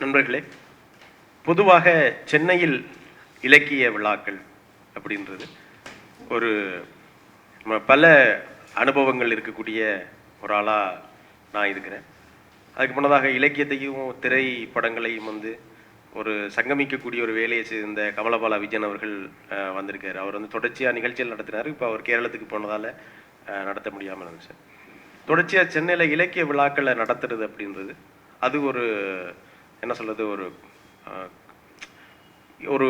நண்பர்களே பொதுவாக சென்னையில் இலக்கிய விழாக்கள் அப்படின்றது ஒரு பல அனுபவங்கள் இருக்கக்கூடிய ஒரு ஆளாக நான் இருக்கிறேன். அதுக்கு முன்னதாக இலக்கியத்தையும் திரைப்படங்களையும் வந்து ஒரு சங்கமிக்கக்கூடிய ஒரு வேலையை சேர்ந்த கமலபாலா விஜயன் அவர்கள் வந்திருக்கார் வந்திருக்காரு. அவர் வந்து தொடர்ச்சியாக நிகழ்ச்சிகள் நடத்தினார். இப்போ அவர் கேரளத்துக்கு போனதால் நடத்த முடியாமல் இருந்துச்சு. தொடர்ச்சியாக சென்னையில் இலக்கிய விழாக்களை நடத்துறது அப்படின்றது அது ஒரு என்ன சொல்கிறது ஒரு ஒரு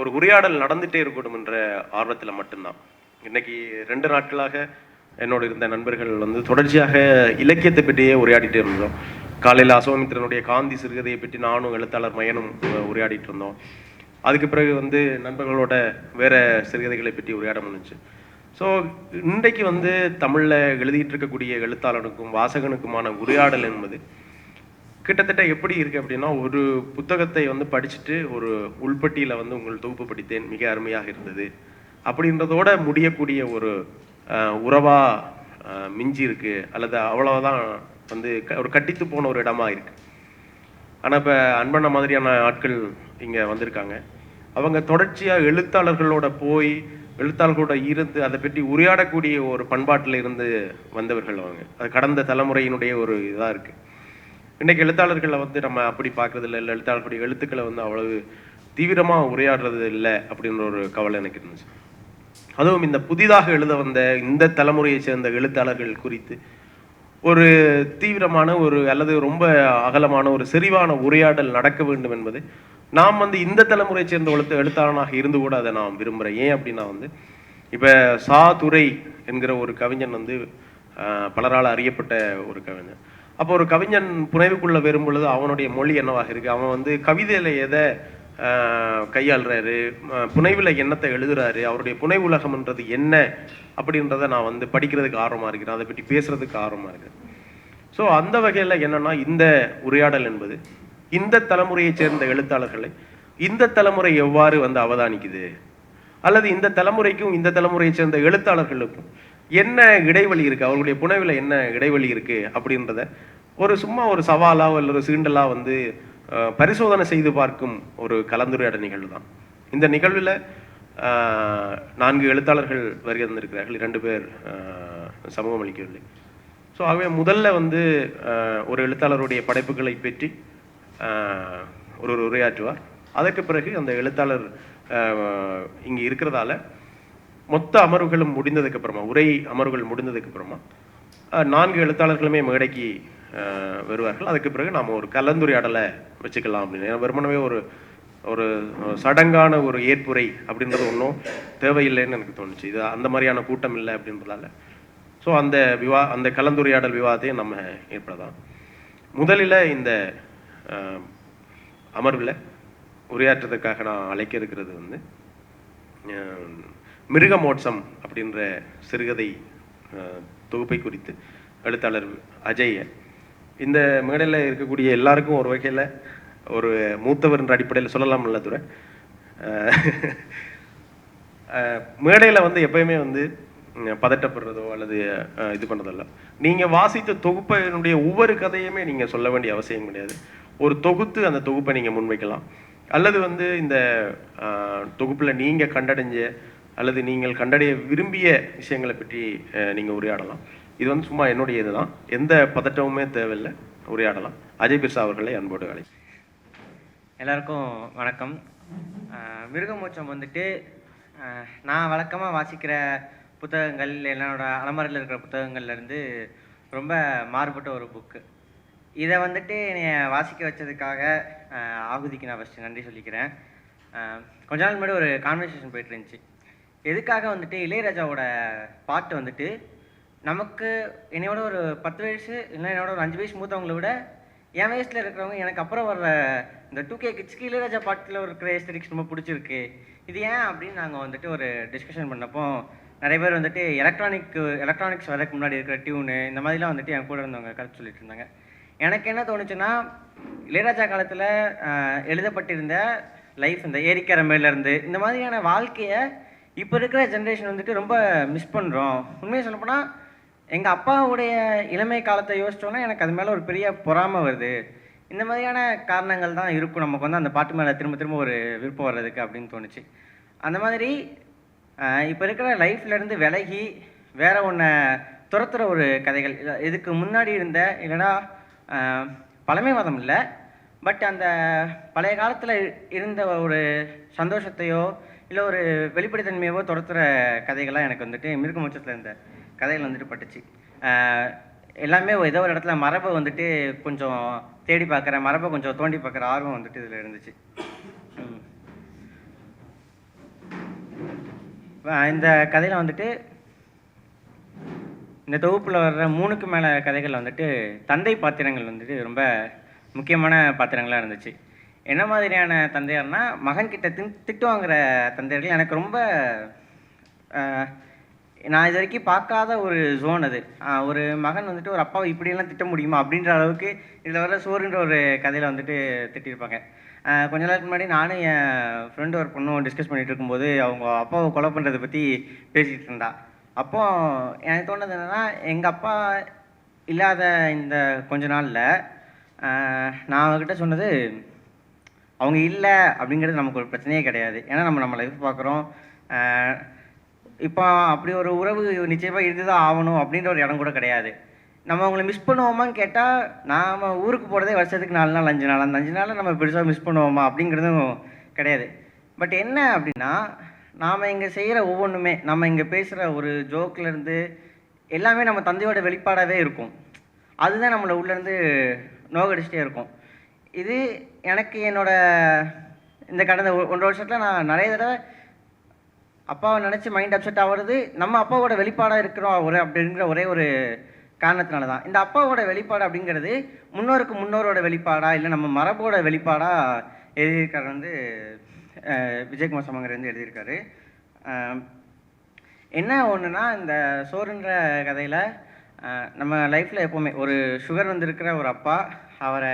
ஒரு உரையாடல் நடந்துகிட்டே இருக்கணும் என்ற ஆர்வத்தில் மட்டும்தான். இன்னைக்கு ரெண்டு நாட்களாக என்னோட இருந்த நண்பர்கள் வந்து தொடர்ச்சியாக இலக்கியத்தை பற்றியே உரையாடிட்டு இருந்தோம். காலையில் அசோமித்திரனுடைய காந்தி சிறுகதையை பற்றி நானும் எழுத்தாளர் மயனும் உரையாடிட்டு இருந்தோம். அதுக்கு பிறகு வந்து நண்பர்களோட வேற சிறுகதைகளை பற்றி உரையாட முடிஞ்சுச்சு ஸோ இன்றைக்கு வந்து தமிழில் எழுதிட்டு இருக்கக்கூடிய எழுத்தாளனுக்கும் வாசகனுக்குமான உரையாடல் என்பது கிட்டத்தட்ட எப்படி இருக்கு அப்படின்னா ஒரு புத்தகத்தை வந்து படிச்சுட்டு ஒரு உள்பட்டியில வந்து உங்கள் தொகுப்பு படித்தேன் மிக அருமையாக இருந்தது. அப்படின்றதோட முடியக்கூடிய ஒரு உறவா மிஞ்சி இருக்கு அல்லது அவ்வளவுதான் வந்து க- ஒரு கட்டித்து போன ஒரு இடமா இருக்கு. ஆனா இப்ப அன்பண்ண மாதிரியான ஆட்கள் இங்க வந்திருக்காங்க. அவங்க தொடர்ச்சியா எழுத்தாளர்களோட போய் எழுத்தாளர்களோட இருந்து அதை பற்றி உரையாடக்கூடிய ஒரு பண்பாட்டில் இருந்து வந்தவர்கள் அவங்க. அது கடந்த தலைமுறையினுடைய ஒரு இதா இருக்கு. இன்னைக்கு எழுத்தாளர்களை வந்து நம்ம அப்படி பார்க்கறது இல்லை இல்லை எழுத்தாளர்களுடைய எழுத்துக்களை வந்து அவ்வளவு தீவிரமா உரையாடுறது இல்லை அப்படின்ற ஒரு கவலை எனக்கு இருந்துச்சு. அதுவும் இந்த புதிதாக எழுத வந்த இந்த தலைமுறையை சேர்ந்த எழுத்தாளர்கள் குறித்து ஒரு தீவிரமான ஒரு அல்லது ரொம்ப அகலமான ஒரு செறிவான உரையாடல் நடக்க வேண்டும் என்பது நாம் வந்து இந்த தலைமுறையை சேர்ந்த எழுத்து எழுத்தாளனாக இருந்து கூட அதை நான் விரும்புகிறேன் ஏன் அப்படின்னா வந்து இப்போ சா துரை என்கிற ஒரு கவிஞன் வந்து பலரால் அறியப்பட்ட ஒரு கவிஞன். அப்போ ஒரு கவிஞன் புனைவுக்குள்ள வரும் பொழுது அவனுடைய மொழி என்னவாக இருக்கு? அவன் வந்து கவிதையில எதை கையாளுறாரு? ஆஹ், புனைவுல என்னத்தை எழுதுறாரு? அவருடைய புனைவு உலகம்ன்றது என்ன? அப்படின்றத நான் வந்து படிக்கிறதுக்கு ஆர்வமா இருக்கிறேன். அதை பற்றி பேசுறதுக்கு ஆர்வமா இருக்கிறேன். ஸோ அந்த வகையில என்னன்னா இந்த உரையாடல் என்பது இந்த தலைமுறையைச் சேர்ந்த எழுத்தாளர்களை இந்த தலைமுறை எவ்வாறு வந்து அவதானிக்குது? அல்லது இந்த தலைமுறைக்கும் இந்த தலைமுறையைச் சேர்ந்த எழுத்தாளர்களுக்கும் என்ன இடைவெளி இருக்குது அவர்களுடைய புனைவுல என்ன இடைவெளி இருக்குது அப்படின்றத ஒரு சும்மா ஒரு சவாலாக இல்லை ஒரு சீண்டலாக வந்து பரிசோதனை செய்து பார்க்கும் ஒரு கலந்துரையாடல் நிகழ்வு தான் இந்த நிகழ்வில் நான்கு எழுத்தாளர்கள் வருகை தந்திருக்கிறார்கள். இரண்டு பேர் சமூகம் அளிக்கவில்லை. ஸோ ஆகவே முதல்ல வந்து ஒரு எழுத்தாளருடைய படைப்புகளை பற்றி ஒரு உரையாற்றுவார். அதற்கு பிறகு அந்த எழுத்தாளர் இங்கே இருக்கிறதால மொத்த அமர்வுகளும் முடிந்ததுக்கு அப்புறமா உரை அமர்வுகள் முடிந்ததுக்கு அப்புறமா நான்கு எழுத்தாளர்களுமே மேடைக்கு வருவார்கள். அதுக்கு பிறகு நாம் ஒரு கலந்துரையாடலை வச்சுக்கலாம் அப்படின்னு. ஏன்னா வெறுமனவே ஒரு ஒரு சடங்கான ஒரு ஏற்புரை அப்படின்றது ஒன்றும் தேவையில்லைன்னு எனக்கு தோணுச்சு. இது அந்த மாதிரியான கூட்டம் இல்லை அப்படின்றதால. ஸோ அந்த விவா அந்த கலந்துரையாடல் விவாதத்தையும் நம்ம ஏற்படலாம். முதலில் இந்த அமர்வில் உரையாற்றுறதுக்காக நான் அழைக்க இருக்கிறது வந்து மிருகமோட்சம் அப்படின்ற சிறுகதை தொகுப்பை குறித்து எழுத்தாளர் அஜய் இந்த மேடையில் இருக்கக்கூடிய எல்லாருக்கும் ஒரு வகையில் ஒரு மூத்தவர் என்ற அடிப்படையில் சொல்லலாம்ல துறை மேடையில் வந்து எப்பயுமே வந்து பதட்டப்படுறதோ அல்லது இது பண்ணுறதல்ல நீங்கள் வாசித்த தொகுப்பினுடைய ஒவ்வொரு கதையுமே நீங்கள் சொல்ல வேண்டிய அவசியம் கிடையாது. ஒரு தொகுத்து அந்த தொகுப்பை நீங்கள் முன்வைக்கலாம். அல்லது வந்து இந்த தொகுப்பில் நீங்கள் கண்டடைஞ்ச அல்லது நீங்கள் கண்டடைய விரும்பிய விஷயங்களை பற்றி நீங்கள் உரையாடலாம். இது வந்து சும்மா என்னுடைய இதுதான். எந்த பதட்டமுமே தேவையில்லை. உரையாடலாம். அஜய் பிர்சா அவர்களை அன்போடு வேலை எல்லாருக்கும் வணக்கம். மிருகமூச்சம் வந்துட்டு நான் வழக்கமாக வாசிக்கிற புத்தகங்கள் என்னோட அலமாரியில் இருக்கிற புத்தகங்கள்லேருந்து ரொம்ப மாறுபட்ட ஒரு புக்கு இதை வந்துட்டு என்னை வாசிக்க வச்சதுக்காக ஆகுதிக்கு நான் ஃபஸ்ட்டு நன்றி சொல்லிக்கிறேன். கொஞ்ச நாள் முன்னாடி ஒரு கான்வர்சேஷன் போயிட்டு இருந்துச்சு. எதுக்காக வந்துட்டு இளையராஜாவோட பாட்டு வந்துட்டு நமக்கு என்னையோட ஒரு பத்து வயசு இல்லை என்னோட ஒரு அஞ்சு வயசு மூத்தவங்களை விட என் வயசில் இருக்கிறவங்க எனக்கு அப்புறம் வர்ற இந்த டூ கே கிட்ஸ்க்கு இளையராஜா பாட்டில் இருக்கிற எஸ்தடிக்ஸ் ரொம்ப பிடிச்சிருக்கு. இது ஏன் அப்படின்னு நாங்கள் வந்துட்டு ஒரு டிஸ்கஷன் பண்ணப்போ நிறைய பேர் வந்துட்டு எலக்ட்ரானிக் எலக்ட்ரானிக்ஸ் வரதுக்கு முன்னாடி இருக்கிற டியூனு இந்த மாதிரிலாம் வந்துட்டு என் கூட இருந்தவங்க கருத்து சொல்லிட்டு இருந்தாங்க. எனக்கு என்ன தோணுச்சுன்னா இளையராஜா காலத்தில் எழுதப்பட்டிருந்த லைஃப் இந்த ஏரிக்கரை மேல இந்த மாதிரியான வாழ்க்கையை இப்போ இருக்கிற ஜென்ரேஷன் வந்துட்டு ரொம்ப மிஸ் பண்ணுறோம் உண்மையை சொல்லப்போனால் எங்கள் அப்பாவுடைய இளமை காலத்தை யோசிச்சோன்னா எனக்கு அது மேலே ஒரு பெரிய பொறாமை வருது. இந்த மாதிரியான காரணங்கள் தான் இருக்கும். நமக்கு வந்து அந்த பாட்டு மேலே திரும்ப திரும்ப ஒரு விருப்பம் வர்றதுக்கு அப்படின்னு தோணுச்சு. அந்த மாதிரி இப்போ இருக்கிற லைஃப்லேருந்து விலகி வேற ஒன்றை துரத்துற ஒரு கதைகள் இதுக்கு முன்னாடி இருந்த இல்லைன்னா பழமைவாதம் இல்லை பட் அந்த பழைய காலத்தில் இருந்த ஒரு சந்தோஷத்தையோ இல்லை ஒரு வெளிப்படைத்தன்மையவோ துரத்துகிற கதைகள்லாம் எனக்கு வந்துட்டு மிருகமூச்சத்தில் இருந்த கதைகள் வந்துட்டு பட்டுச்சு. எல்லாமே ஏதோ ஒரு இடத்துல மரபை வந்துட்டு கொஞ்சம் தேடி பார்க்குற மரபை கொஞ்சம் தோண்டி பார்க்குற ஆர்வம் வந்துட்டு இதில் இருந்துச்சு. இந்த கதையில் வந்துட்டு இந்த தொகுப்பில் வர்ற மூணுக்கு மேலே கதைகள் வந்துட்டு தந்தை பாத்திரங்கள் வந்துட்டு ரொம்ப முக்கியமான பாத்திரங்களாக இருந்துச்சு. என்ன மாதிரியான தந்தையர்னா மகன்கிட்ட தின் திட்டு வாங்குற தந்தையர்கள் எனக்கு ரொம்ப நான் இது வரைக்கும் பார்க்காத ஒரு ஜோன் அது. ஒரு மகன் வந்துட்டு ஒரு அப்பாவை இப்படியெல்லாம் திட்ட முடியுமா? அப்படின்ற அளவுக்கு இதில் வர சோறுன்ற ஒரு கதையில் வந்துட்டு திட்டியிருப்பாங்க கொஞ்ச நாளுக்கு முன்னாடி நானும் என் ஃப்ரெண்டு ஒரு பொண்ணும் டிஸ்கஸ் பண்ணிகிட்டு இருக்கும்போது அவங்க அப்பாவை கொலை பண்ணுறதை பற்றி பேசிகிட்டு இருந்தா. அப்போ எனக்கு தோணுது என்னென்னா எங்கள் அப்பா இல்லாத இந்த கொஞ்ச நாளில் நான் அவங்ககிட்ட சொன்னது அவங்க இல்லை அப்படிங்கிறது நமக்கு ஒரு பிரச்சனையே கிடையாது. ஏன்னா நம்ம நம்ம லைஃப் பார்க்குறோம் இப்போ அப்படி ஒரு உறவு நிச்சயமாக இருந்துதான் ஆகணும் அப்படின்ற ஒரு இடம் கூட கிடையாது. நம்ம அவங்கள மிஸ் பண்ணுவோமான்னு கேட்டால் நாம் ஊருக்கு போகிறதே வருஷத்துக்கு நாலு நாள் அஞ்சு நாள். அந்த அஞ்சு நாளில் நம்ம பெருசாக மிஸ் பண்ணுவோமா அப்படிங்கிறதும் கிடையாது. பட் என்ன அப்படின்னா நாம் இங்கே செய்கிற ஒவ்வொன்றுமே நம்ம இங்கே பேசுகிற ஒரு ஜோக்லேருந்து எல்லாமே நம்ம தந்தையோட வெளிப்பாடாகவே இருக்கும். அதுதான் நம்மளை உள்ளேருந்து நோகடிச்சிட்டே இருக்கும். இது எனக்கு என்னோடய இந்த கடந்த ஒன்றரை வருஷத்தில் நான் நிறைய தடவை அப்பாவை நினச்சி மைண்ட் அப்செட் ஆகிறது நம்ம அப்பாவோட வெளிப்பாடாக இருக்கிறோம் ஒரு அப்படிங்கிற ஒரே ஒரு காரணத்தினால தான் இந்த அப்பாவோட வெளிப்பாடு அப்படிங்கிறது முன்னோருக்கு முன்னோரோட வெளிப்பாடா இல்லை நம்ம மரபோட வெளிப்பாடாக எழுதியிருக்காரு வந்து விஜயகுமார் சமங்கர் வந்து எழுதியிருக்காரு. என்ன ஒன்றுனா இந்த சோறுன்ற கதையில் நம்ம லைஃப்பில் எப்போவுமே ஒரு சுகர் வந்திருக்கிற ஒரு அப்பா அவரை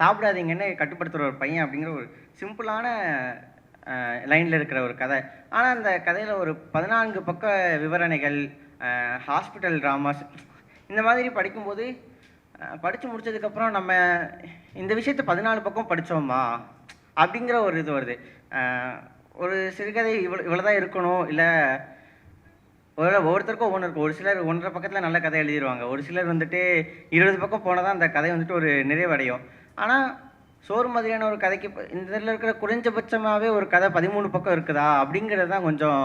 சாப்பிடாதீங்கன்னு கட்டுப்படுத்துகிற ஒரு பையன் அப்படிங்கிற ஒரு சிம்பிளான லைனில் இருக்கிற ஒரு கதை. ஆனால் அந்த கதையில் ஒரு பதினான்கு பக்க விவரணைகள் ஹாஸ்பிட்டல் ட்ராமாஸ் இந்த மாதிரி படிக்கும்போது படித்து முடித்ததுக்கப்புறம் நம்ம இந்த விஷயத்தை பதினாலு பக்கம் படித்தோமா அப்படிங்கிற ஒரு இது வருது. ஒரு சிறுகதை இவ்வளோ இவ்வளோ தான் இருக்கணும் இல்லை ஒரு ஒவ்வொருத்தருக்கும் ஒவ்வொன்று இருக்கும் ஒரு சிலர் ஒன்றரை பக்கத்தில் நல்ல கதை எழுதிடுவாங்க ஒரு சிலர் வந்துட்டு இருபது பக்கம் போனால் தான் அந்த கதை வந்துட்டு ஒரு நிறைவடையும். ஆனால் சோறு மாதிரியான ஒரு கதைக்கு இந்த இதில் இருக்கிற குறைஞ்சபட்சமாகவே ஒரு கதை பதிமூணு பக்கம் இருக்குதா? அப்படிங்கிறது தான் கொஞ்சம்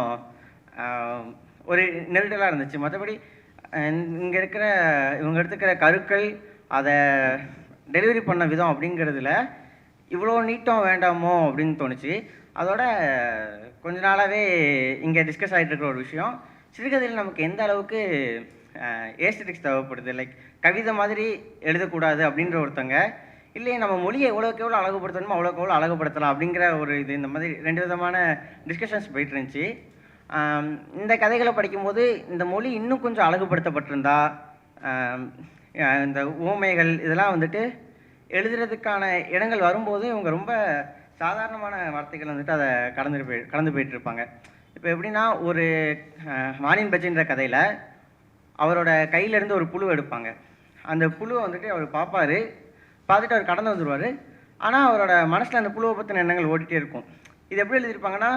ஒரு நெருடலாக இருந்துச்சு. மற்றபடி இங்கே இருக்கிற இவங்க எடுத்துக்கிற கருக்கள் அதை டெலிவரி பண்ண விதம் அப்படிங்கிறதுல இவ்வளோ நீட்டம் வேண்டாமோ அப்படின்னு தோணுச்சு. அதோட கொஞ்ச நாளாகவே இங்கே டிஸ்கஸ் ஆகிட்டு இருக்கிற ஒரு விஷயம். சிறுகதையில் நமக்கு எந்த அளவுக்கு ஏஸ்தட்டிக்ஸ் தேவைப்படுது? லைக் கவிதை மாதிரி எழுதக்கூடாது அப்படின்ற ஒருத்தங்க இல்லையே நம்ம மொழியை எவ்வளோக்கு எவ்வளோ அழகுபடுத்தணுமோ அவ்வளோக்கு எவ்வளோ அழகுபடுத்தலாம் அப்படிங்கிற ஒரு இது இந்த மாதிரி ரெண்டு விதமான டிஸ்கஷன்ஸ் போயிட்டு இருந்துச்சு இந்த கதைகளை படிக்கும்போது இந்த மொழி இன்னும் கொஞ்சம் அழகுபடுத்தப்பட்டிருந்தா இந்த ஊமைகள் இதெல்லாம் வந்துட்டு எழுதுறதுக்கான இடங்கள் வரும்போது இவங்க ரொம்ப சாதாரணமான வார்த்தைகள் வந்துட்டு அதை கடந்து போய் கடந்து போயிட்டுருப்பாங்க. இப்போ எப்படின்னா ஒரு மானின் பச்சைன்ற கதையில் அவரோட கையிலேருந்து ஒரு புழு எடுப்பாங்க. அந்த புழுவை வந்துட்டு அவர் பார்ப்பாரு. பார்த்துட்டு அவர் கடந்து வந்துடுவார் ஆனால் அவரோட மனசில் அந்த புழுவை பற்றின எண்ணங்கள் ஓடிட்டே இருக்கும். இது எப்படி எழுதியிருப்பாங்கன்னா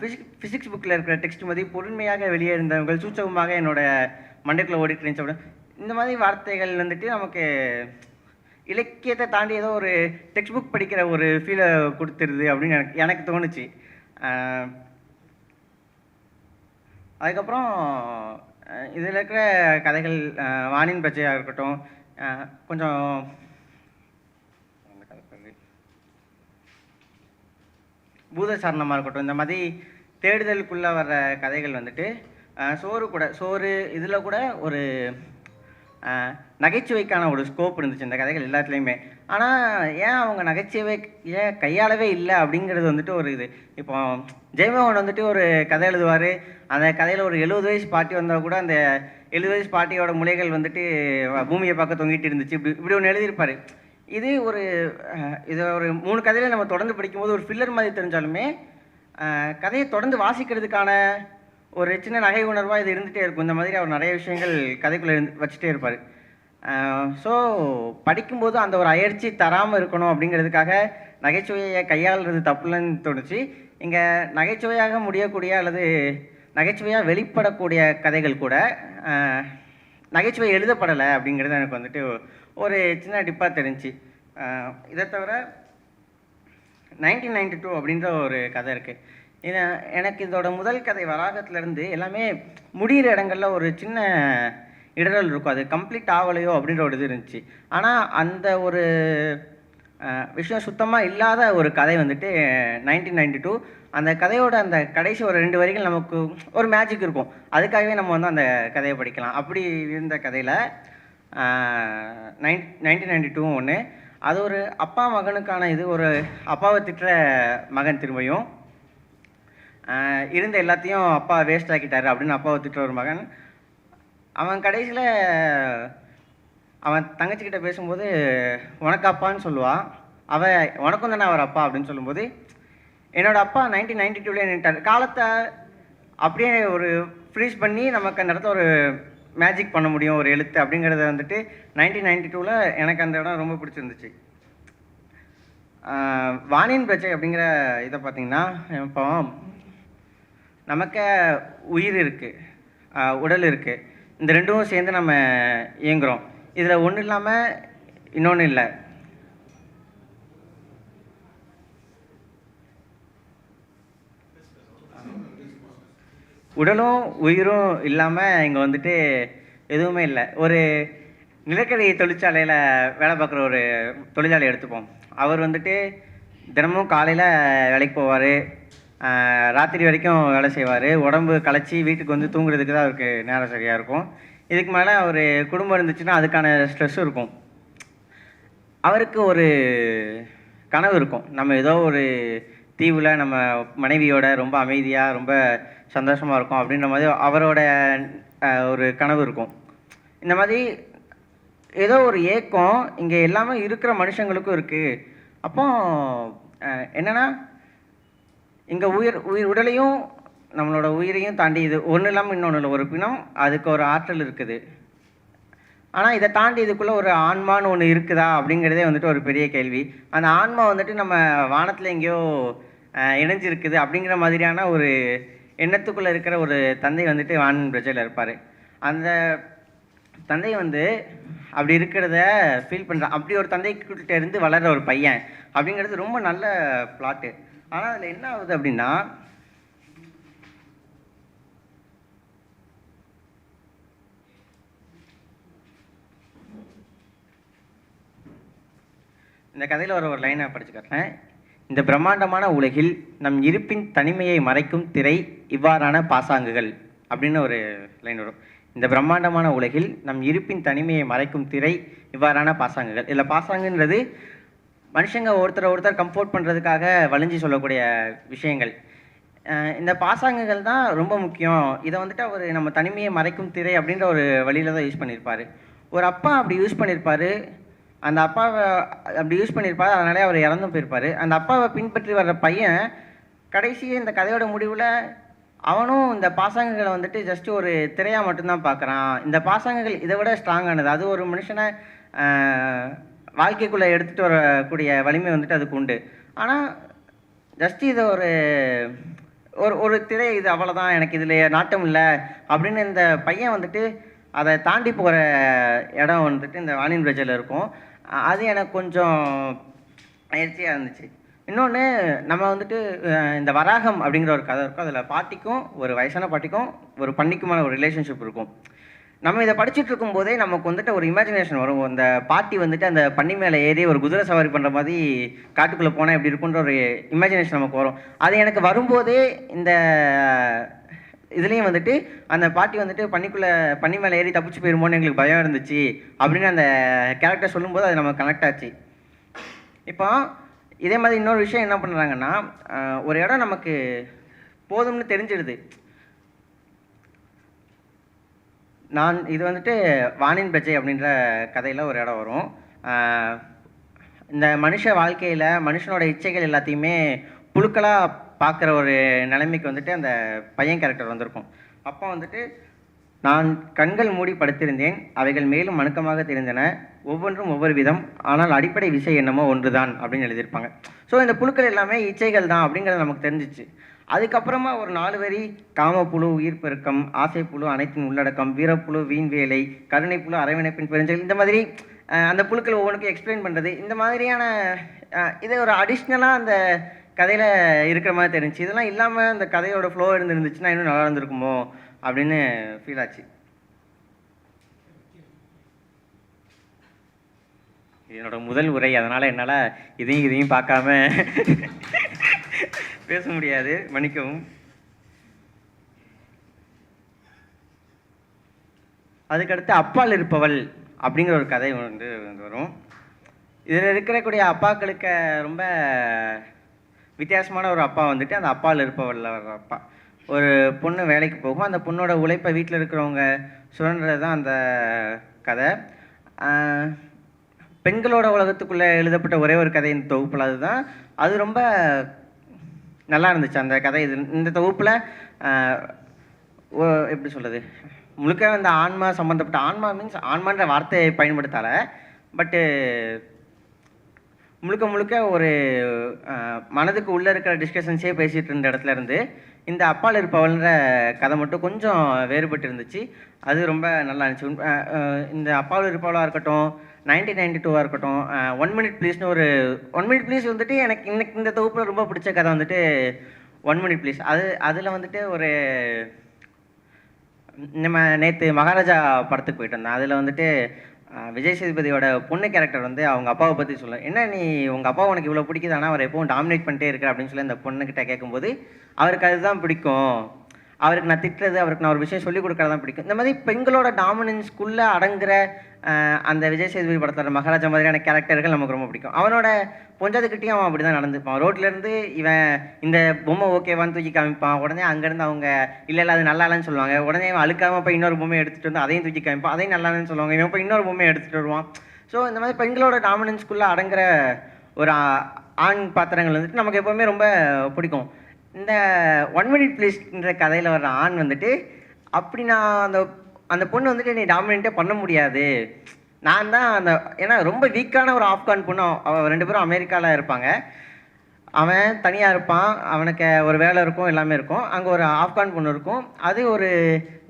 ஃபிசிக் ஃபிசிக்ஸ் புக்கில் இருக்கிற டெக்ஸ்ட் மாதிரி பொறுமையாக வெளியே இருந்தவங்கள் சூச்சகமாக என்னோட மண்டைக்குள்ளே ஓடிட்டு இருந்துச்சு அப்படின்னு இந்த மாதிரி வார்த்தைகள் வந்துட்டு நமக்கு இலக்கியத்தை தாண்டி ஏதோ ஒரு டெக்ஸ்ட் புக் படிக்கிற ஒரு ஃபீலை கொடுத்துருது அப்படின்னு எனக்கு எனக்கு தோணுச்சு. அதுக்கப்புறம் இதில் இருக்கிற கதைகள் வானின் பச்சையாக இருக்கட்டும் கொஞ்சம் அந்த கதை பேரு. பூத சரணமாக இருக்கட்டும் இந்த மாதிரி தேடுதலுக்குள்ளே வர்ற கதைகள் வந்துட்டு சோறு கூட சோறு இதில் கூட ஒரு நகைச்சுவைக்கான ஒரு ஸ்கோப் இருந்துச்சு இந்த கதைகள் எல்லாத்துலேயுமே. ஆனால் ஏன் அவங்க நகைச்சுவை ஏன் கையாளவே இல்லை அப்படிங்கிறது வந்துட்டு ஒரு இது. இப்போ ஜெயமோகன் வந்துட்டு ஒரு கதை எழுதுவார். அந்த கதையில் ஒரு எழுபது வயசு பாட்டி வந்தால் கூட அந்த எழுபது வயசு பாட்டியோட முலைகள் வந்துட்டு பூமியை பார்க்க தொங்கிட்டு இருந்துச்சு. இப்படி இப்படி ஒன்று எழுதியிருப்பாரு. இது ஒரு இது ஒரு மூணு கதையில நம்ம தொடர்ந்து படிக்கும்போது ஒரு ஃபில்லர் மாதிரி தெரிஞ்சாலுமே கதையை தொடர்ந்து வாசிக்கிறதுக்கான ஒரு சின்ன நகை உணர்வாக இது இருந்துகிட்டே இருக்கும். இந்த மாதிரி அவர் நிறைய விஷயங்கள் கதைக்குள்ளே இருந்து வச்சுட்டே இருப்பார். ஸோ படிக்கும்போது அந்த ஒரு அயற்சி தராமல் இருக்கணும் அப்படிங்கிறதுக்காக நகைச்சுவையை கையாளுறது தப்புலன்னு தோணுச்சு. இங்கே நகைச்சுவையாக முடியக்கூடிய அல்லது நகைச்சுவையாக வெளிப்படக்கூடிய கதைகள் கூட நகைச்சுவை எழுதப்படலை அப்படிங்கிறது எனக்கு வந்துட்டு ஒரு சின்ன டிப்பாக தெரிஞ்சு. இதை தவிர நைன்டீன் நைன்டி டூ அப்படின்ற ஒரு கதை இருக்குது இது எனக்கு இதோட முதல் கதை வராகத்துலேருந்து எல்லாமே முடிகிற இடங்கள்ல ஒரு சின்ன இடரல் இருக்கும். அது கம்ப்ளீட் ஆகலையோ அப்படின்ற ஒரு இது இருந்துச்சு. ஆனால் அந்த ஒரு விஷயம் சுத்தமாக இல்லாத ஒரு கதை வந்துட்டு நைன்டீன் நைன்டி டூ அந்த கதையோட அந்த கடைசி ஒரு ரெண்டு வரிகள் நமக்கு ஒரு மேஜிக் இருக்கும். அதுக்காகவே நம்ம வந்து அந்த கதையை படிக்கலாம். அப்படி இருந்த கதையில் நைன் நைன்டீன் நைன்டி டூ ஒன்று அது ஒரு அப்பா மகனுக்கான இது ஒரு அப்பாவை திட்டுற மகன் திரும்பியும். இருந்த எல்லாத்தையும் அப்பா வேஸ்ட் ஆக்கிட்டார் அப்படின்னு அப்பாவை திட்டுற ஒரு மகன். அவன் கடைசியில் அவன் தங்கச்சிக்கிட்ட பேசும்போது உனக்கு அப்பான்னு சொல்லுவாள் அவன் உனக்கும் தானே அவர் அப்பா? அப்படின்னு சொல்லும்போது என்னோட அப்பா நைன்டீன் நைன்டி டூவில் நின்ட்டார் காலத்தை அப்படியே ஒரு ஃப்ரீஸ் பண்ணி நமக்கு அந்த இடத்த ஒரு மேஜிக் பண்ண முடியும் ஒரு எழுத்து அப்படிங்கிறத வந்துட்டு நைன்டீன் நைன்டி டூவில் எனக்கு அந்த இடம் ரொம்ப பிடிச்சிருந்துச்சு. வானின் வாணியின் பிரச்சை அப்படிங்கிற இதை பார்த்தீங்கன்னா இப்போ நமக்கு உயிர் இருக்குது உடல் இருக்குது இந்த ரெண்டும் சேர்ந்து நம்ம இயங்குகிறோம் இதில் ஒன்றும் இல்லாமல் இன்னொன்று இல்லை. உடலும் உயிரும் இல்லாமல் இங்கே வந்துட்டு எதுவுமே இல்லை. ஒரு நிலக்கரி தொழிற்சாலையில் வேலை பார்க்குற ஒரு தொழிலாளி எடுத்துப்போம். அவர் வந்துட்டு தினமும் காலையில் வேலைக்கு போவார். ராத்திரி வரைக்கும் வேலை செய்வார். உடம்பு களைச்சி வீட்டுக்கு வந்து தூங்குறதுக்கு தான் அவருக்கு நேரம் சரியாக இருக்கும். இதுக்கு மேலே அவர் குடும்பம் இருந்துச்சுன்னா அதுக்கான ஸ்ட்ரெஸ்ஸும் இருக்கும். அவருக்கு ஒரு கனவு இருக்கும். நம்ம ஏதோ ஒரு தீவில் நம்ம மனைவியோட ரொம்ப அமைதியாக ரொம்ப சந்தோஷமாக இருக்கும் அப்படின்ற மாதிரி அவரோட ஒரு கனவு இருக்கும். இந்த மாதிரி ஏதோ ஒரு ஏக்கம் இங்கே எல்லாமே இருக்கிற மனுஷங்களுக்கும் இருக்குது அப்போ என்னென்னா இங்கே உயிர் உயிர் உடலையும் நம்மளோட உயிரையும் தாண்டி இது ஒன்று இல்லாமல் இன்னொன்று ஒரு பிணம் அதுக்கு ஒரு ஆற்றல் இருக்குது. ஆனால் இதை தாண்டி இதுக்குள்ளே ஒரு ஆன்மான்னு ஒன்று இருக்குதா அப்படிங்கிறதே வந்துட்டு ஒரு பெரிய கேள்வி. அந்த ஆன்மா வந்துட்டு நம்ம வானத்தில் எங்கேயோ இணைஞ்சிருக்குது அப்படிங்கிற மாதிரியான ஒரு எண்ணத்துக்குள்ளே இருக்கிற ஒரு தந்தை வந்துட்டு வான் பிரஜையில் இருப்பார். அந்த தந்தை வந்து அப்படி இருக்கிறத ஃபீல் பண்ணுறான் அப்படி ஒரு தந்தைக்கிட்ட இருந்து வளர்ற ஒரு பையன் அப்படிங்கிறது ரொம்ப நல்ல பிளாட்டு ஆனால் அதில் என்ன ஆகுது அப்படின்னா இந்த கதையில் ஒரு ஒரு லைனை படிச்சு காட்டுறேன். இந்த பிரம்மாண்டமான உலகில் நம் இருப்பின் தனிமையை மறைக்கும் திரை இவ்வாறான பாசாங்குகள் அப்படின்னு ஒரு லைன் வரும். இந்த பிரம்மாண்டமான உலகில் நம் இருப்பின் தனிமையை மறைக்கும் திரை இவ்வாறான பாசாங்குகள். இதில் பாசாங்குன்றது மனுஷங்க ஒருத்தரை ஒருத்தர் கம்ஃபோர்ட் பண்ணுறதுக்காக வலிஞ்சு சொல்லக்கூடிய விஷயங்கள். இந்த பாசாங்குகள் தான் ரொம்ப முக்கியம். இதை வந்துட்டு அவர் நம்ம தனிமையை மறைக்கும் திரை அப்படின்ற ஒரு வழியில தான் யூஸ் பண்ணியிருப்பாரு ஒரு அப்பா அப்படி யூஸ் பண்ணியிருப்பார் அந்த அப்பாவை அப்படி யூஸ் பண்ணியிருப்பாரு அதனாலே அவர் இறந்தும் போயிருப்பாரு. அந்த அப்பாவை பின்பற்றி வர்ற பையன் கடைசி இந்த கதையோட முடிவில் அவனும் இந்த பாசாங்குகளை வந்துட்டு ஜஸ்ட் ஒரு திரையாக மட்டும்தான் பார்க்குறான். இந்த பாசாங்குகள் இதை விட ஸ்ட்ராங்கானது அது ஒரு மனுஷனை வாழ்க்கைக்குள்ளே எடுத்துகிட்டு வரக்கூடிய வலிமை வந்துட்டு அதுக்கு உண்டு. ஆனால் ஜஸ்ட் இதை ஒரு ஒரு ஒரு திரை இது அவ்வளோதான் எனக்கு இதில் நாட்டம் இல்லை அப்படின்னு இந்த பையன் வந்துட்டு அதை தாண்டி போகிற இடம் வந்துட்டு இந்த வாணின் பிரஜையில் இருக்கும். அது எனக்கு கொஞ்சம் பயிற்சியாக இருந்துச்சு. இன்னொன்று நம்ம வந்துட்டு இந்த வராகம் அப்படிங்கிற ஒரு கதை இருக்கும். அதில் பாட்டிக்கும் ஒரு வயசான பாட்டிக்கும் ஒரு பண்ணிக்குமான ஒரு ரிலேஷன்ஷிப் இருக்கும். நம்ம இதை படிச்சுட்டு இருக்கும்போதே நமக்கு வந்துட்டு ஒரு இமேஜினேஷன் வரும். அந்த பாட்டி வந்துட்டு அந்த பன்னி மேலே ஏறி ஒரு குதிரை சவாரி பண்ணுற மாதிரி காட்டுக்குள்ளே போனால் எப்படி இருக்குன்ற ஒரு இமேஜினேஷன் நமக்கு வரும். அது எனக்கு வரும்போதே இந்த இதுலேயும் வந்துட்டு அந்த பாட்டி வந்துட்டு பன்னிக்குள்ளே பன்னி மேலே ஏறி தப்பிச்சு போயிருமோன்னு எங்களுக்கு பயம் இருந்துச்சு. அப்படின்னு அந்த கேரக்டர் சொல்லும்போது அது நமக்கு கனெக்ட் ஆச்சு. இப்போ இதே மாதிரி இன்னொரு விஷயம் என்ன பண்ணுறாங்கன்னா ஒரு இடம் நமக்கு போதும்னு தெரிஞ்சிடுது. நான் இது வந்துட்டு வானின் பிரஜை அப்படின்ற கதையில் ஒரு இடம் வரும். இந்த மனுஷ வாழ்க்கையில் மனுஷனோட இச்சைகள் எல்லாத்தையுமே புழுக்களாக பார்க்குற ஒரு நிலைமைக்கு வந்துட்டு அந்த பையன் கேரக்டர் வந்திருக்கும். அப்போ வந்துட்டு நான் கண்கள் மூடி படுத்திருந்தேன். அவைகள் மேலும் அணுக்கமாக தெரிந்தன. ஒவ்வொன்றும் ஒவ்வொரு விதம். ஆனால் அடிப்படை விஷயம் என்னமோ ஒன்றுதான் அப்படின்னு எழுதியிருப்பாங்க. ஸோ இந்த புழுக்கள் எல்லாமே இச்சைகள் தான் அப்படிங்கிறது நமக்கு தெரிஞ்சிச்சு. அதுக்கப்புறமா ஒரு நாலு வரி காமப்புழு உயிர் பெருக்கம் ஆசைப்புழு அனைத்தின் உள்ளடக்கம் வீரப்புழு வீண்வேலை கருணைப்புழு அரவணைப்பின் பெருஞ்சல் இந்த மாதிரி அந்த புழுக்கள் ஒவ்வொன்றுக்கும் எக்ஸ்பிளைன் பண்ணுறது இந்த மாதிரியான அஹ், இது ஒரு அடிஷ்னலாக அந்த கதையில் இருக்கிற மாதிரி தெரிஞ்சுச்சு. இதெல்லாம் இல்லாமல் அந்த கதையோட ஃப்ளோ இருந்துருந்துச்சுன்னா இன்னும் நல்லா இருந்திருக்குமோ அப்படின்னு ஃபீல் ஆச்சு. என்னோட முதல் உரை அதனால் என்னால் இதையும் இதையும் பார்க்காம பேச முடியாது. மன்னிக்கவும். அதுக்கடுத்து அப்பால் இருப்பவள் அப்படிங்கிற ஒரு கதை வந்து வந்து வரும். இதில் இருக்கக்கூடிய அப்பாக்களுக்கு ரொம்ப வித்தியாசமான ஒரு அப்பா வந்துட்டு அந்த அப்பாவில் இருப்பவள்ல வர்ற அப்பா. ஒரு பொண்ணு வேலைக்கு போகும். அந்த பொண்ணோட உழைப்பை வீட்டில் இருக்கிறவங்க சுரண்டுறது தான் அந்த கதை. பெண்களோட உலகத்துக்குள்ளே எழுதப்பட்ட ஒரே ஒரு கதை இந்த தொகுப்பில் அதுதான். அது ரொம்ப நல்லா இருந்துச்சு அந்த கதை. இது இந்த தொகுப்பில் எப்படி சொல்கிறது முழுக்க அந்த ஆன்மா சம்மந்தப்பட்ட ஆன்மா மீன்ஸ் ஆன்மான்ற வார்த்தையை பயன்படுத்தலை. பட்டு முழுக்க முழுக்க ஒரு மனதுக்கு உள்ளே இருக்கிற டிஸ்கஷன்ஸே பேசிகிட்டு இருந்த இடத்துல இருந்து இந்த அப்பால் இருப்பவள்ன்ற கதை மட்டும் கொஞ்சம் வேறுபட்டு இருந்துச்சு. அது ரொம்ப நல்லா இருந்துச்சு. இந்த அப்பால் இருப்பவளாக இருக்கட்டும் நைன்டீன் நைன்டி டூவாக இருக்கட்டும் ஒன் மினிட் ப்ளீஸ்னு ஒரு ஒன் மினிட் ப்ளீஸ் வந்துட்டு எனக்கு இன்னைக்கு இந்த தொகுப்பில் ரொம்ப பிடிச்ச கதை வந்துட்டு ஒன் மினிட் ப்ளீஸ் அது அதில் வந்துட்டு ஒரு நம்ம நேற்று மகாராஜா படத்துக்கு போயிட்டு வந்தேன் அதில் வந்துட்டு விஜய் சேதுபதியோட பொண்ணு கேரக்டர் வந்து அவங்க அப்பாவை பற்றி சொல்ல. என்ன நீ உங்கள் அப்பா உனக்கு இவ்வளோ பிடிக்குது ஆனால் அவர் எப்பவும் டாமினேட் பண்ணிட்டே இருக்கிற அப்படின்னு சொல்லி அந்த பொண்ணுக்கிட்ட கேட்கும்போது அவருக்கு அதுதான் பிடிக்கும். அவருக்கு நான் திட்டுறது அவருக்கு நான் ஒரு விஷயம் சொல்லிக் கொடுக்கறது தான் பிடிக்கும். இந்த மாதிரி பெண்களோட டாமினன்ஸ்குள்ளே அடங்குற அந்த விஜய் சேதுபதி படத்தோட மகாராஜா மாதிரியான கேரக்டர்கள் நமக்கு ரொம்ப பிடிக்கும். அவனோட பொஞ்சதுக்கிட்டையும் அவன் அப்படி தான் நடந்துப்பான் ரோட்லேருந்து இவன் இந்த பொம்மை ஓகேவான்னு தூக்கி காமிப்பான். உடனே அங்கேருந்து அவங்க இல்லை இல்லை அது நல்லா இல்லைன்னு சொல்லுவாங்க. உடனே அவன் அழுக்காம போய் இன்னொரு பொம்மையை எடுத்துகிட்டு வந்து அதையும் தூக்கி காமிப்பான். அதையும் நல்லா இல்லைன்னு சொல்லுவாங்க. இவன் போய் இன்னொரு பொம்மையை எடுத்துகிட்டு வருவான். ஸோ இந்த மாதிரி பெண்களோட டாமினன்ஸ்குள்ளே அடங்குற ஒரு ஆண் பாத்திரங்கள் வந்துட்டு நமக்கு எப்போவுமே ரொம்ப பிடிக்கும். இந்த ஒன் மினிட் ப்ளீஸ்ன்ற கதையில் வர்ற ஆண் வந்துட்டு அப்படி நான் அந்த அந்த பொண்ணு வந்துட்டு நீ டாமினேட்டே பண்ண முடியாது. நான் தான் அந்த ஏன்னா ரொம்ப வீக்கான ஒரு ஆப்கான் பொண்ணு. அவன் ரெண்டு பேரும் அமெரிக்காவில் இருப்பாங்க. அவன் தனியாக இருப்பான். அவனுக்கு ஒரு வேலை இருக்கும் எல்லாமே இருக்கும். அங்கே ஒரு ஆப்கான் பொண்ணு இருக்கும். அது ஒரு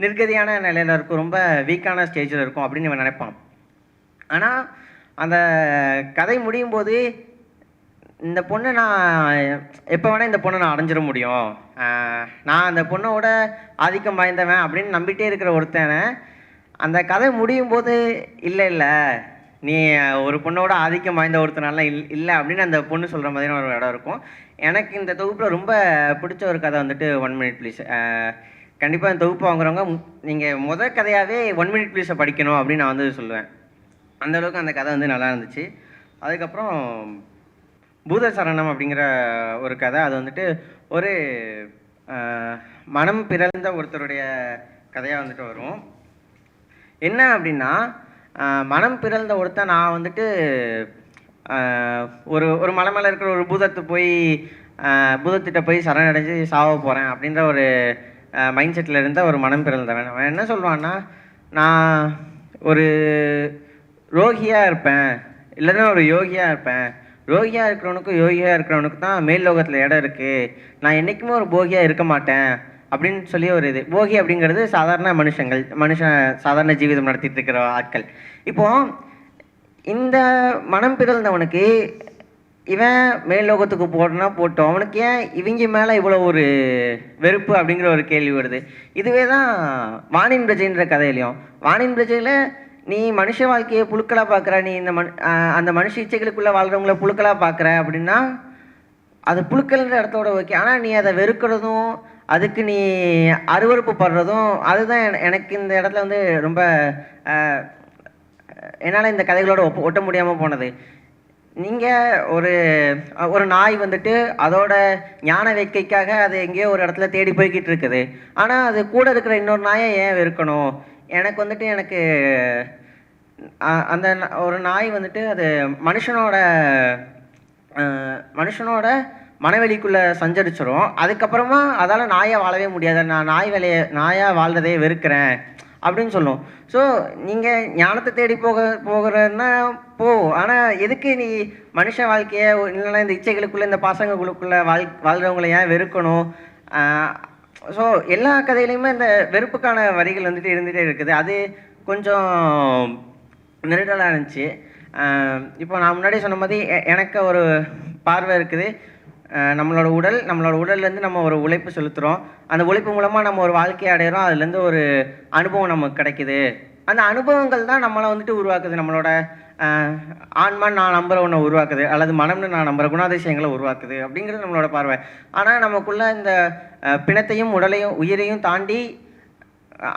நிர்கதியான நிலையில் இருக்கும். ரொம்ப வீக்கான ஸ்டேஜில் இருக்கும் அப்படின்னு இவன் நினைப்பான். ஆனால் அந்த கதை முடியும் போது இந்த பொண்ணை நான் எப்போ வேணால் இந்த பொண்ணை நான் அடைஞ்சிட முடியும். நான் அந்த பொண்ணோட ஆதிக்கம் வாய்ந்தவன் அப்படின்னு நம்பிட்டே இருக்கிற ஒருத்தனை அந்த கதை முடியும் போது இல்லை இல்லை நீ ஒரு பொண்ணோட ஆதிக்கம் வாய்ந்த ஒருத்தனால இல் இல்லை அப்படின்னு அந்த பொண்ணு சொல்கிற மாதிரியான ஒரு இடம் இருக்கும். எனக்கு இந்த தொகுப்பில் ரொம்ப பிடிச்ச ஒரு கதை வந்துட்டு ஒன் மினிட் ப்ளீஸ் கண்டிப்பாக இந்த தொகுப்பு வாங்குறவங்க நீங்கள் முதல் கதையாகவே ஒன் மினிட் ப்ளீஸை படிக்கணும் அப்படின்னு நான் வந்து சொல்லுவேன். அந்தளவுக்கு அந்த கதை வந்து நல்லா இருந்துச்சு. அதுக்கப்புறம் பூத சரணம் அப்படிங்கிற ஒரு கதை. அது வந்துட்டு ஒரு மனம் பிறந்த ஒருத்தருடைய கதையாக வந்துட்டு வரும். என்ன அப்படின்னா மனம் பிறந்த ஒருத்தன் நான் வந்துட்டு ஒரு ஒரு மலை மேலே இருக்கிற ஒரு பூதத்தை போய் பூதத்திட்ட போய் சரணடைஞ்சு சாவ போகிறேன் அப்படின்ற ஒரு மைண்ட் செட்டில் இருந்த ஒரு மனம் பிறந்தவன். அவன் என்ன சொல்லுவான்னா நான் ஒரு ரோகியாக இருப்பேன். இல்லைன்னா ஒரு யோகியாக இருப்பேன். ரோகியாக இருக்கிறவனுக்கும் யோகியாக இருக்கிறவனுக்கு தான் மேல் லோகத்தில் இடம் இருக்குது நான் என்றைக்குமே ஒரு போகியாக இருக்க மாட்டேன். அப்படின்னு சொல்லி ஒரு இது. போகி அப்படிங்கிறது சாதாரண மனுஷங்கள் மனுஷன் சாதாரண ஜீவிதம் நடத்திட்டு இருக்கிற ஆட்கள். இப்போ இந்த மனம் பிறந்தவனுக்கு இவன் மேல் லோகத்துக்கு போடனா போட்டோம். அவனுக்கு ஏன் இவங்க மேலே இவ்வளோ ஒரு வெறுப்பு அப்படிங்கிற ஒரு கேள்வி வருது. இதுவே தான் வாணின் பிரஜைன்ற கதையிலையும். வாணின் பிரஜையில் நீ மனுஷ வாழ்க்கையை புழுக்களாக பார்க்குற நீ இந்த மனு அந்த மனுஷ இச்சைகளுக்குள்ளே வாழ்கிறவங்கள புழுக்களாக பார்க்குற அப்படின்னா அது புழுக்கள்ன்ற இடத்தோட ஓகே. ஆனால் நீ அதை வெறுக்கிறதும் அதுக்கு நீ அருவருப்பு படுறதும் அதுதான் எனக்கு இந்த இடத்துல வந்து ரொம்ப என்னால் இந்த கதைகளோட ஒப்ப ஒட்ட முடியாமல் போனது. நீங்கள் ஒரு ஒரு நாய் வந்துட்டு அதோட ஞான வேட்கைக்காக அது எங்கேயோ ஒரு இடத்துல தேடி போய்கிட்டு இருக்குது. ஆனால் அது கூட இருக்கிற இன்னொரு நாயை ஏன் வெறுக்கணும்? எனக்கு வந்துட்டு எனக்கு அந்த ஒரு நாய் வந்துட்டு அது மனுஷனோட மனுஷனோட மனவெளிக்குள்ளே சஞ்சரிச்சிடும் அதுக்கப்புறமா அதால் நாயை வாழவே முடியாது. நான் நாய் வேலையை நாயாக வாழ்றதே வெறுக்கிறேன் அப்படின்னு சொல்லும். ஸோ நீங்கள் ஞானத்தை தேடி போக போகிறன்னா போ. ஆனால் எதுக்கு நீ மனுஷ வாழ்க்கையை இல்லைன்னா இந்த இச்சைகளுக்குள்ளே இந்த பாசங்களுக்குள்ளே வாழ் வாழ்கிறவங்கள ஏன் வெறுக்கணும்? ஸோ எல்லா கதையிலையுமே இந்த வெறுப்புக்கான வரிகள் வந்துட்டு இருந்துகிட்டே இருக்குது. அது கொஞ்சம் நெருடலாக இருந்துச்சு. இப்போ நான் முன்னாடி சொன்ன மாதிரி எனக்கு ஒரு பார்வை இருக்குது. நம்மளோட உடல் நம்மளோட உடல்லேருந்து நம்ம ஒரு உழைப்பு செலுத்துகிறோம் அந்த உழைப்பு மூலமாக நம்ம ஒரு வாழ்க்கையை அடையிறோம். அதுலேருந்து ஒரு அனுபவம் நமக்கு கிடைக்குது. அந்த அனுபவங்கள் தான் நம்மளை வந்துட்டு உருவாக்குது. நம்மளோட ஆன்மான் நான் நம்புற ஒன்றை உருவாக்குது. அல்லது மனம்னு நான் நம்புற குணாதிசயங்களை உருவாக்குது. அப்படிங்கிறது நம்மளோட பார்வை. ஆனால் நமக்குள்ள இந்த பிணத்தையும் உடலையும் உயிரையும் தாண்டி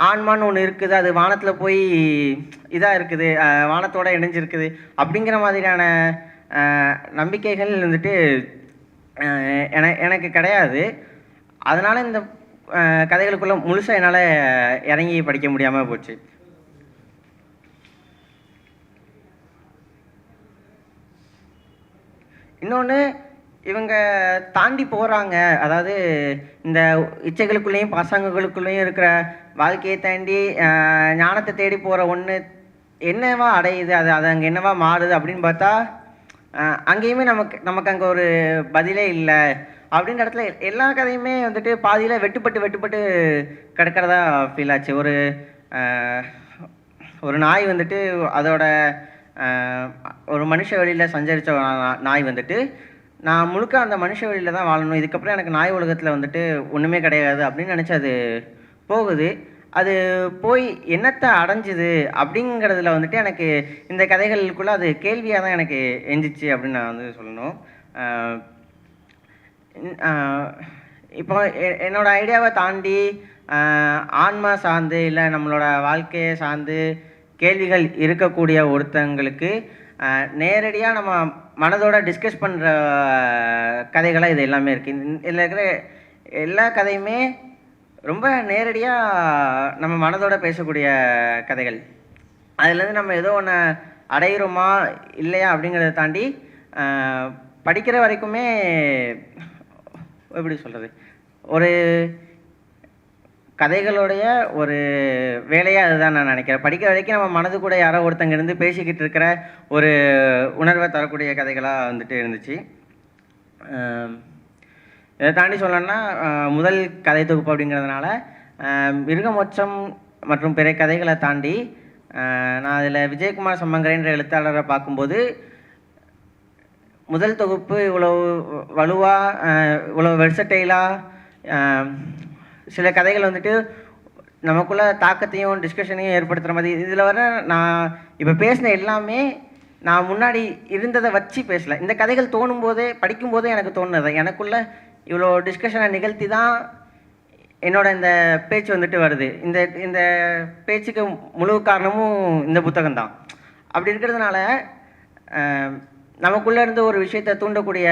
ஆன்மான்னு ஒன்று இருக்குது. அது வானத்தில் போய் இதாக இருக்குது. வானத்தோட இணைஞ்சிருக்குது. அப்படிங்கிற மாதிரியான நம்பிக்கைகள் வந்துட்டு என எனக்கு கிடையாது. அதனால் இந்த கதைகளுக்குள்ளே கதைகளுக்குள்ள முழுசாக என்னால் இறங்கி படிக்க முடியாமல் போச்சு. இன்னொன்று இவங்க தாண்டி போகிறாங்க அதாவது இந்த இச்சைகளுக்குள்ளேயும் பாசாங்குகளுக்குள்ளேயும் இருக்கிற வாழ்க்கையை தாண்டி ஞானத்தை தேடி போகிற ஒன்று என்னவா அடையுது? அது அது அங்கே என்னவா மாறுது அப்படின்னு பார்த்தா அங்கேயுமே நமக்கு நமக்கு அங்கே ஒரு பதிலே இல்லை. அப்படின்ற இடத்துல எல்லா கதையுமே வந்துட்டு பாதியில் வெட்டுப்பட்டு வெட்டுப்பட்டு கிடக்கிறதா ஃபீல் ஆச்சு. ஒரு ஒரு நாய் வந்துட்டு அதோட ஒரு மனுஷ வழியில் சஞ்சரித்த நாய் வந்துட்டு நான் முழுக்க அந்த மனுஷ வழியில் தான் வாழணும். இதுக்கப்புறம் எனக்கு நாய் உலகத்தில் வந்துட்டு ஒன்றுமே கிடையாது அப்படின்னு நினச்சி அது போகுது. அது போய் என்னத்தை அடைஞ்சுது அப்படிங்கிறதுல வந்துட்டு எனக்கு இந்த கதைகளுக்குள்ளே அது கேள்வியாக தான் எனக்கு எஞ்சிச்சு அப்படின்னு நான் வந்து சொல்லணும். இப்போ எ- ஐடியாவை தாண்டி ஆன்மா சார்ந்து இல்லை நம்மளோட வாழ்க்கையை சார்ந்து கேள்விகள் இருக்கக்கூடிய ஒருத்தங்களுக்கு நேரடியாக நம்ம மனதோட டிஸ்கஸ் பண்ணுற கதைகளாக இது எல்லாமே இருக்குது இதில் இருக்கிற எல்லா கதையுமே ரொம்ப நேரடியாக நம்ம மனதோட பேசக்கூடிய கதைகள். அதுலேருந்து நம்ம ஏதோ ஒன்று அடையிறோமா இல்லையா அப்படிங்கிறத தாண்டி படிக்கிற வரைக்குமே எப்படி சொல்கிறது ஒரு கதைகளுடைய ஒரு வேலையாக அதுதான் நான் நினைக்கிறேன். படிக்கிற வரைக்கும் நம்ம மனது கூட யாரோ ஒருத்தங்க இருந்து பேசிக்கிட்டு இருக்கிற ஒரு உணர்வை தரக்கூடிய கதைகளாக வந்துட்டு இருந்துச்சு. இதை தாண்டி சொல்லணும்னா முதல் கதை தொகுப்பு அப்படிங்கிறதுனால மிருகமொச்சம் மற்றும் பிற கதைகளை தாண்டி நான் அதில் விஜயகுமார் சம்மங்கரைன்ற எழுத்தாளரை பார்க்கும்போது முதல் தொகுப்பு இவ்வளோ வலுவாக இவ்வளோ வெர்சட்டைலாக சில கதைகள் வந்துட்டு நமக்குள்ள தாக்கத்தையும் டிஸ்கஷனையும் ஏற்படுத்துகிற மாதிரி. இதில் வர நான் இப்போ பேசின எல்லாமே நான் முன்னாடி இருந்ததை வச்சு பேசலை. இந்த கதைகள் தோணும் போதே படிக்கும் போதே எனக்கு தோணுது எனக்குள்ள இவ்வளோ டிஸ்கஷனை நிகழ்த்தி தான் என்னோட இந்த பேச்சு வந்துட்டு வருது. இந்த இந்த பேச்சுக்கு முழு காரணமும் இந்த புத்தகம்தான். அப்படி இருக்கிறதுனால நமக்குள்ளே இருந்து ஒரு விஷயத்தை தூண்டக்கூடிய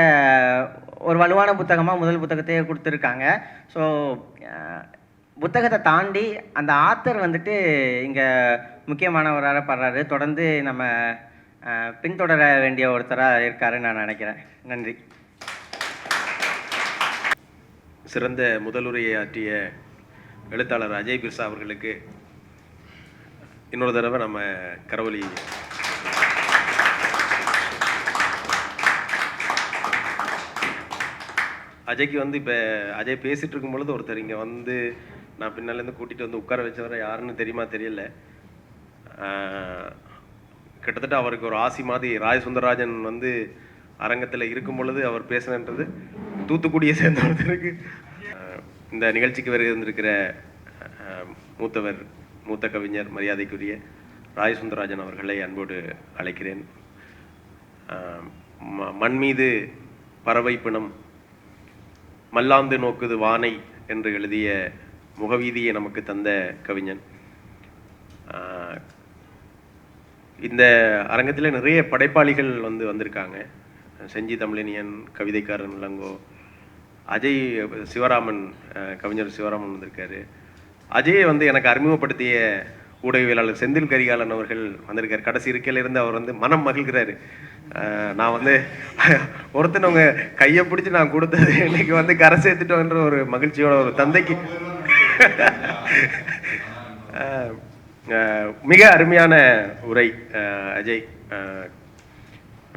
ஒரு வலுவான புத்தகமாக முதல் புத்தகத்தையே கொடுத்துருக்காங்க. ஸோ புத்தகத்தை தாண்டி அந்த ஆத்தர் வந்துட்டு இங்கே முக்கியமானவராக படுறாரு. தொடர்ந்து நம்ம பின்தொடர வேண்டிய ஒருத்தராக இருக்காருன்னு நான் நினைக்கிறேன். நன்றி. சிறந்த முதலுரையை ஆற்றிய எழுத்தாளர் அஜய் பிர்சா அவர்களுக்கு இன்னொரு தடவை நம்ம கரவொலி அஜய்க்கு வந்து இப்போ அஜய் பேசிட்டு இருக்கும் பொழுது ஒருத்தர் இங்கே வந்து நான் பின்னாலேருந்து கூட்டிகிட்டு வந்து உட்கார வச்சவரை யாருன்னு தெரியுமா தெரியல. கிட்டத்தட்ட அவருக்கு ஒரு ஆசி மாதிரி ராய் சுந்தரராஜன் வந்து அரங்கத்தில் இருக்கும் பொழுது அவர் பேசினன்றது தூத்துக்குடியை சேர்ந்த ஒருத்தருக்கு. இந்த நிகழ்ச்சிக்கு வருகை இருந்திருக்கிற மூத்தவர் மூத்த கவிஞர் மரியாதைக்குரிய ராய் சுந்தரராஜன் அவர்களை அன்போடு அழைக்கிறேன். ம- மண் மீது பறவை பிணம் மல்லாந்து நோக்குது வானை என்று எழுதிய முகவீதியை நமக்கு தந்த கவிஞன். இந்த அரங்கத்தில் நிறைய படைப்பாளிகள் வந்து வந்திருக்காங்க. செஞ்சி தமிழினியன் கவிதைக்காரன் இளங்கோ அஜய் சிவராமன் கவிஞர் சிவராமன் வந்திருக்காரு. அஜயை வந்து எனக்கு அறிமுகப்படுத்திய ஊடகவியலாளர் செந்தில் கரிகாலன் அவர்கள் வந்திருக்கார். கடைசி இருக்கையில் இருந்து அவர் வந்து மனம் மகிழ்கிறாரு. நான் வந்து ஒருத்தனவங்க கையை பிடிச்சி நான் கொடுத்தது இன்னைக்கு வந்து கரை சேர்த்துட்டோன்ற ஒரு மகிழ்ச்சியோட ஒரு தந்தைக்கு. மிக அருமையான உரை அஜய்.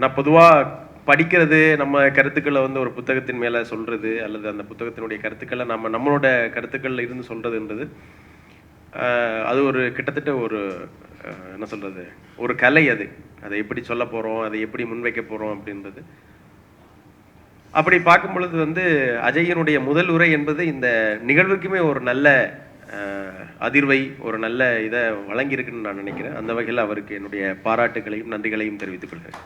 நான் பொதுவாக படிக்கிறது நம்ம கருத்துக்களை வந்து ஒரு புத்தகத்தின் மேலே சொல்கிறது அல்லது அந்த புத்தகத்தினுடைய கருத்துக்களை நம்ம நம்மளோட கருத்துக்களில் இருந்து சொல்கிறதுன்றது அது ஒரு கிட்டத்தட்ட ஒரு என்ன சொல்றது? ஒரு கலை அது. அதை எப்படி சொல்ல போறோம்? அதை எப்படி முன்வைக்க போறோம் அப்படின்றது. அப்படி பார்க்கும் பொழுது வந்து அஜயனுடைய முதல் உரை என்பது இந்த நிகழ்வுக்குமே ஒரு நல்ல ஆஹ், அதிர்வை ஒரு நல்ல இதை வழங்கியிருக்குன்னு நான் நினைக்கிறேன். அந்த வகையில் அவருக்கு என்னுடைய பாராட்டுகளையும் நன்றிகளையும் தெரிவித்துக் கொள்கிறேன்.